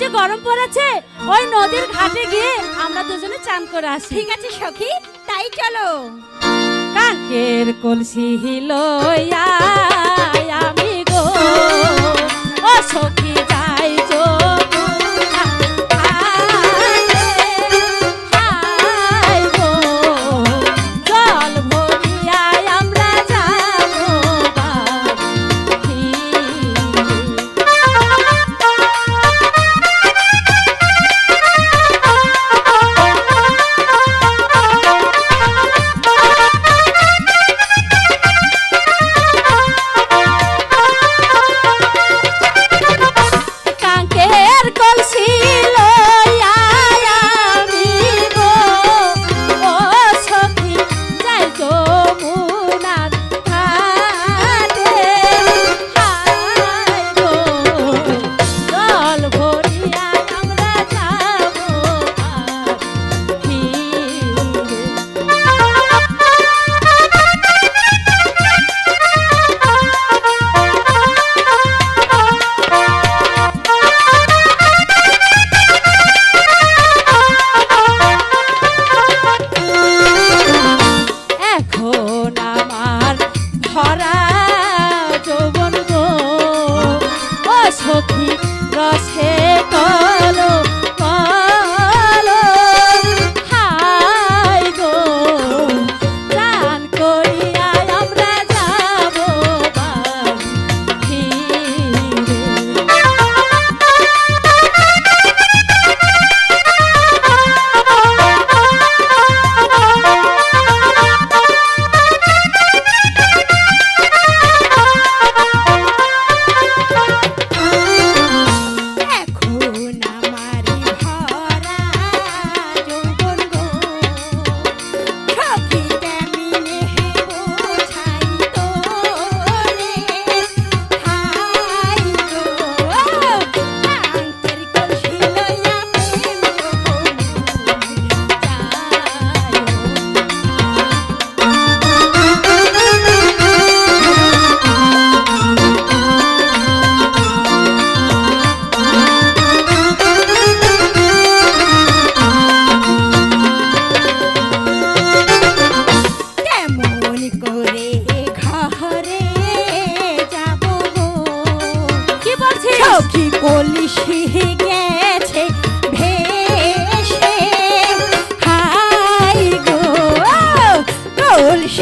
যে গরম পড়েছে ওই নদীর ঘাটে গিয়ে আমরা দুজনে চান করে আসি। ঠিক আছে সখী তাই চলো। কাকের কলসি হিলোয়া hot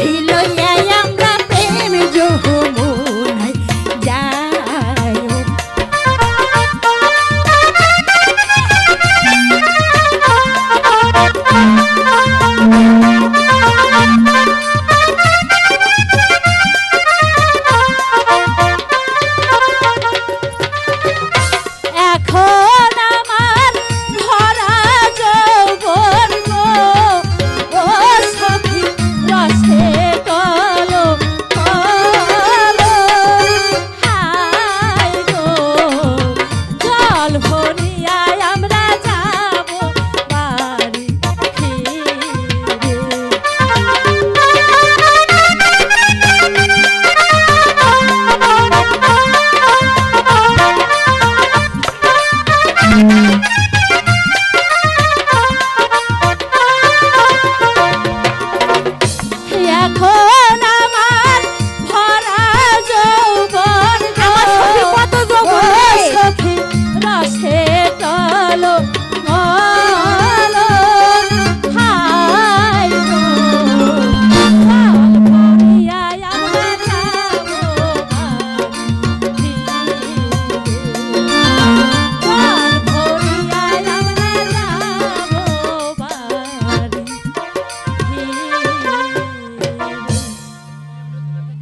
Taylor. আমার সখী কত যৌবন সখী